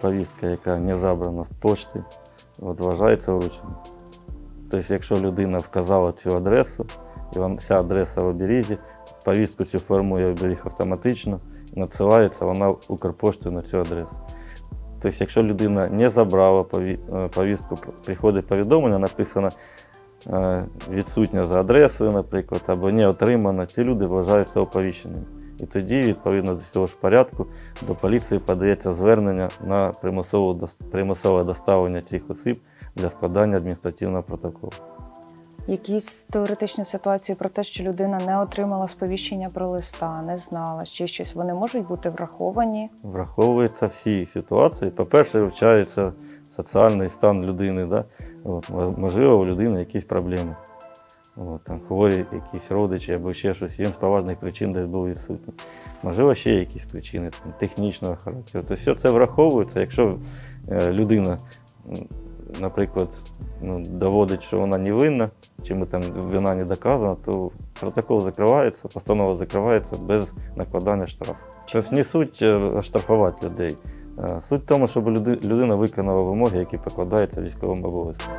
Повістка, яка не забрана з пошти, от, вважається врученою. Тобто, якщо людина вказала цю адресу, і ця адреса в оберізі, повістку цю формує оберіг автоматично, надсилається вона Укрпоштою на цю адресу. Тобто, якщо людина не забрала е, повістку, приходить повідомлення, написано е, відсутня за адресою, наприклад, або не отримана, ці люди вважаються оповіщеними. І тоді, відповідно до цього ж порядку, до поліції подається звернення на примусове, доставлення цих осіб для складання адміністративного протоколу. Якісь теоретичні ситуації про те, що людина не отримала сповіщення про листа, не знала, ще щось, вони можуть бути враховані. Враховуються всі ситуації. По-перше, вивчається соціальний стан людини. Да? От, можливо, у людини якісь проблеми. От, там, хворі якісь родичі або ще щось, він з поважних причин десь був відсутній. Можливо, ще якісь причини там, технічного характеру. Тобто все це враховується. Якщо е, людина, наприклад, ну, доводить, що вона невинна, чи ми там вина не доказана, то протокол закривається, постанова закривається без накладання штрафу. Тобто не суть е, штрафувати людей. Суть в тому, щоб людина виконала вимоги, які покладаються військовим обов'язком.